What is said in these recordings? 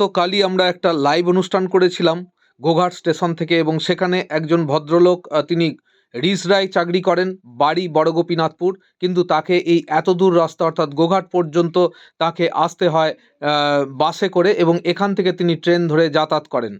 গতকালই আমরা একটা লাইভ অনুষ্ঠান করেছিলাম গোঘাট স্টেশন থেকে এবং সেখানে একজন ভদ্রলোক তিনি রিসরায় চাকরি করেন বাড়ি বড়গোপীনাথপুর। কিন্তু তাকে এই এত দূর রাস্তা অর্থাৎ গোঘাট পর্যন্ত তাকে আসতে হয় বাসে করে এবং এখান থেকে তিনি ট্রেন ধরে যাতায়াত করেন।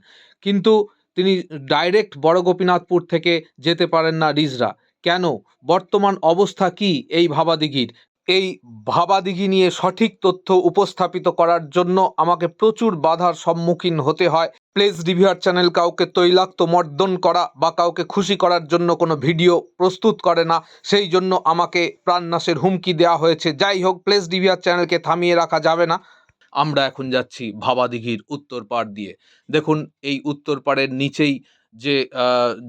কিন্তু তিনি ডাইরেক্ট বড়গোপীনাথপুর থেকে যেতে পারেন না রিজরা কেন? বর্তমান অবস্থা কি? এই ভাবাদিঘির। এই ভাবাদিঘি নিয়ে সঠিক তথ্য উপস্থাপিত করার জন্য আমাকে প্রচুর বাধার সম্মুখীন হতে হয়। প্লেস রিভিউয়ার চ্যানেল কাউকে তৈলাক্ত, মর্দন করা বা কাউকে খুশি করার জন্য কোনো ভিডিও প্রস্তুত করে না। সেই জন্য আমাকে প্রাণনাশের হুমকি দেওয়া হয়েছে। যাই হোক প্লেস রিভিউয়ার চ্যানেলকে থামিয়ে রাখা যাবে না। আমরা এখন যাচ্ছি ভাবাদিঘির উত্তর পাড় দিয়ে। দেখুন, এই উত্তর পাড়ের নিচেই যে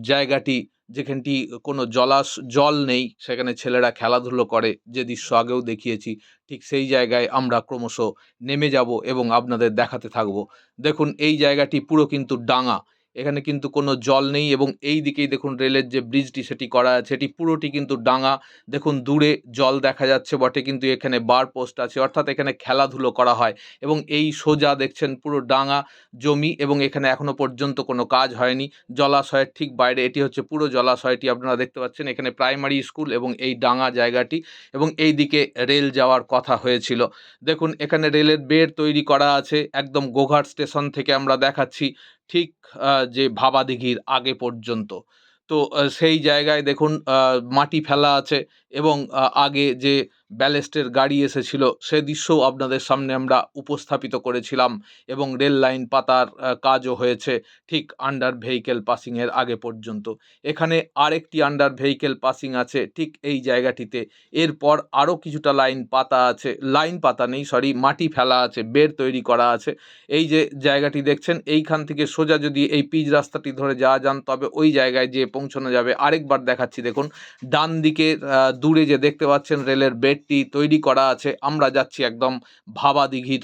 জায়গাটি যেখানটি কোনো জলাশ, জল নেই, সেখানে ছেলেরা খেলাধুলো করে। যে দৃশ্য আগেও দেখিয়েছি, ঠিক সেই জায়গায় আমরা ক্রমশ নেমে যাব এবং আপনাদের দেখাতে থাকব। দেখুন, এই জায়গাটি পুরো কিন্তু ডাঙা। এখানে কিন্তু কোনো জল নেই এবং এই দিকেই দেখুন রেলের যে ব্রিজটি সেটি করা আছে, এটি পুরোটি কিন্তু ডাঙা। দেখুন দূরে জল দেখা যাচ্ছে বটে, কিন্তু এখানে বার পোস্ট আছে, অর্থাৎ এখানে খেলাধুলো করা হয় এবং এই সোজা দেখছেন পুরো ডাঙা জমি এবং এখানে এখনও পর্যন্ত কোনো কাজ হয়নি। জলাশয়ের ঠিক বাইরে, এটি হচ্ছে পুরো জলাশয়টি, আপনারা দেখতে পাচ্ছেন, এখানে প্রাইমারি স্কুল এবং এই ডাঙা জায়গাটি এবং এই দিকে রেল যাওয়ার কথা হয়েছিল। দেখুন এখানে রেলের বেড তৈরি করা আছে, একদম গোঘাট স্টেশন থেকে আমরা দেখাচ্ছি। ঠিক যে ভাবাদিঘির আগে পর্যন্ত। তো সেই জায়গায় দেখুন মাটি ফেলা আছে। এবং আগে যে ব্যালেস্টের গাড়ি এসেছিল, সে দৃশ্যও আপনাদের সামনে আমরা উপস্থাপিত করেছিলাম এবং রেল লাইন পাতার কাজও হয়েছে ঠিক আন্ডার ভেহিকেল পাসিংয়ের আগে পর্যন্ত। এখানে আরেকটি আন্ডার ভেহিকেল পাসিং আছে ঠিক এই জায়গাটিতে। এরপর আরও কিছুটা লাইন পাতা আছে, লাইন পাতা নেই সরি মাটি ফেলা আছে বেড তৈরি করা আছে। এই যে জায়গাটি দেখছেন, এইখান থেকে সোজা যদি এই পিচ রাস্তাটি ধরে যাওয়া যান, তবে ওই জায়গায় যে পৌঁছানো যাবে। আরেকবার দেখাচ্ছি, দেখুন ডান দিকে দূরে যে দেখতে পাচ্ছেন রেলের বেডটি তৈরি করা আছে, আমরা যাচ্ছি একদম ভাবাদিঘির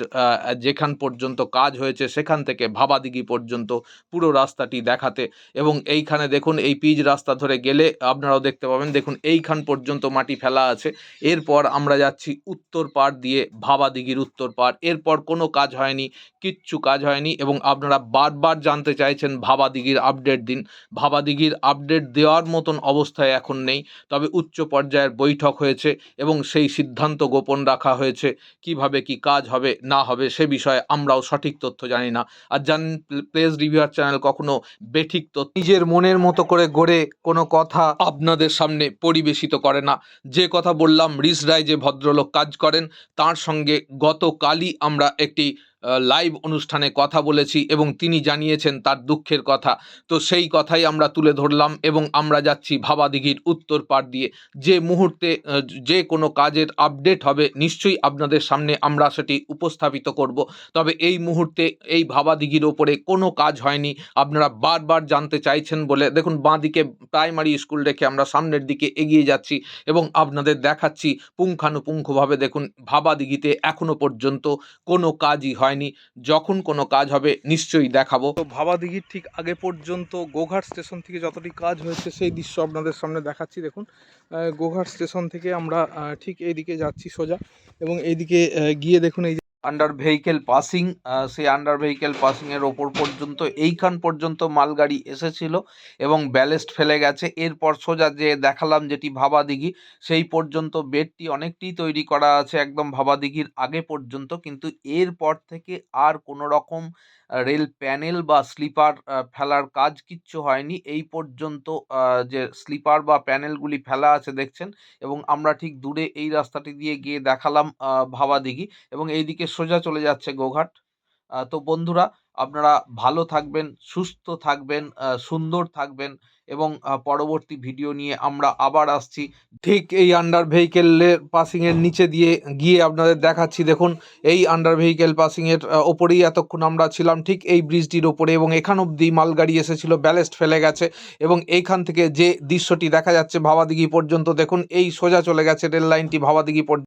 যেখান পর্যন্ত কাজ হয়েছে সেখান থেকে ভাবাদিঘি পর্যন্ত পুরো রাস্তাটি দেখাতে। এবং এইখানে দেখুন, এই পিচ রাস্তা ধরে গেলে আপনারাও দেখতে পাবেন, দেখুন এইখান পর্যন্ত মাটি ফেলা আছে। এরপর আমরা যাচ্ছি উত্তর পাড় দিয়ে ভাবাদিঘির উত্তর পাড়। এরপর কোনো কাজ হয়নি, কিচ্ছু কাজ হয়নি এবং আপনারা বারবার জানতে চাইছেন ভাবাদিঘির আপডেট দিন। ভাবাদিঘির আপডেট দেওয়ার মতন অবস্থায় এখন নেই। তবে উচ্চ পর্যায়ের বৈঠক হয়েছে এবং সেই সিদ্ধান্ত গোপন রাখা হয়েছে। কীভাবে কি কাজ হবে না হবে সে বিষয়ে আমরাও সঠিক তথ্য জানি না। আর জানেন প্লেস রিভিউয়ার চ্যানেল কখনো বেঠিক তথ্য নিজের মনের মতো করে গড়ে কোনো কথা আপনাদের সামনে পরিবেশিত করে না। যে কথা বললাম রিস রায় যে ভদ্রলোক কাজ করেন তার সঙ্গে গতকালই আমরা একটি লাইভ অনুষ্ঠানে কথা বলেছি এবং তিনি জানিয়েছেন তার দুঃখের কথা। তো সেই কথাই আমরা তুলে ধরলাম এবং আমরা যাচ্ছি ভাবাদিঘির উত্তর পাড় দিয়ে। যে মুহূর্তে যে কোনো কাজের আপডেট হবে, নিশ্চয়ই আপনাদের সামনে আমরা সেটি উপস্থাপিত করব। তবে এই মুহূর্তে এই ভাবাদিঘির ওপরে কোনো কাজ হয়নি। আপনারা বারবার জানতে চাইছেন বলে, দেখুন বাঁদিকে প্রাইমারি স্কুল রেখে আমরা সামনের দিকে এগিয়ে যাচ্ছি এবং আপনাদের দেখাচ্ছি পুঙ্খানুপুঙ্খভাবে দেখুন ভাবাদিঘিতে এখনও পর্যন্ত কোনো কাজই হয়নি। যখন কোনো কাজ হবে নিশ্চয়ই দেখাবো। তো ভাবাদিঘির ঠিক আগে পর্যন্ত গোঘাট স্টেশন থেকে যতটি কাজ হয়েছে সেই দৃশ্য আপনাদের সামনে দেখাচ্ছি, দেখুন। গোঘাট স্টেশন থেকে আমরা ঠিক এইদিকে যাচ্ছি সোজা এবং এইদিকে গিয়ে দেখুন এই আন্ডার ভেহিকেল পাসিং সেই আন্ডার ভেহিকেল পাসিংয়ের ওপর পর্যন্ত, এইখান পর্যন্ত মালগাড়ি এসেছিল এবং ব্যালেস্ট ফেলে গেছে। এরপর সোজা যে দেখালাম যেটি ভাবাদিঘি, সেই পর্যন্ত বেডটি অনেকটি তৈরি করা আছে একদম ভাবাদিঘির আগে পর্যন্ত। কিন্তু এরপর থেকে আর কোনো রকম রেল প্যানেল বা স্লিপার ফেলার কাজ কিচ্ছু হয়নি। এই পর্যন্ত যে স্লিপার বা প্যানেলগুলি ফেলা আছে দেখছেন? এবং আমরা ঠিক দূরে এই রাস্তাটি দিয়ে গিয়ে দেখালাম ভাবাদিঘি। এবং এইদিকে সোজা চলে যাচ্ছে গোঘাট। তো বন্ধুরা, আপনারা ভালো থাকবেন, সুস্থ থাকবেন সুন্দর থাকবেন এবং পরবর্তী ভিডিও নিয়ে আমরা আবার আসছি। ঠিক এই আন্ডার ভেহিকেলের পাসিংয়ের নিচে দিয়ে গিয়ে আপনাদের দেখাচ্ছি। দেখুন, এই আন্ডার ভেহিকেল পাসিংয়ের ওপরেই এতক্ষণ আমরা ছিলাম। ঠিক এই ব্রিজটির ওপরে এবং এখান অবধি মালগাড়ি এসেছিল ব্যালেস্ট ফেলে গেছে এবং এইখান থেকে যে দৃশ্যটি দেখা যাচ্ছে ভাবাদিঘি পর্যন্ত, দেখুন এই সোজা চলে গেছে রেল লাইনটি ভাবাদিঘি পর্যন্ত।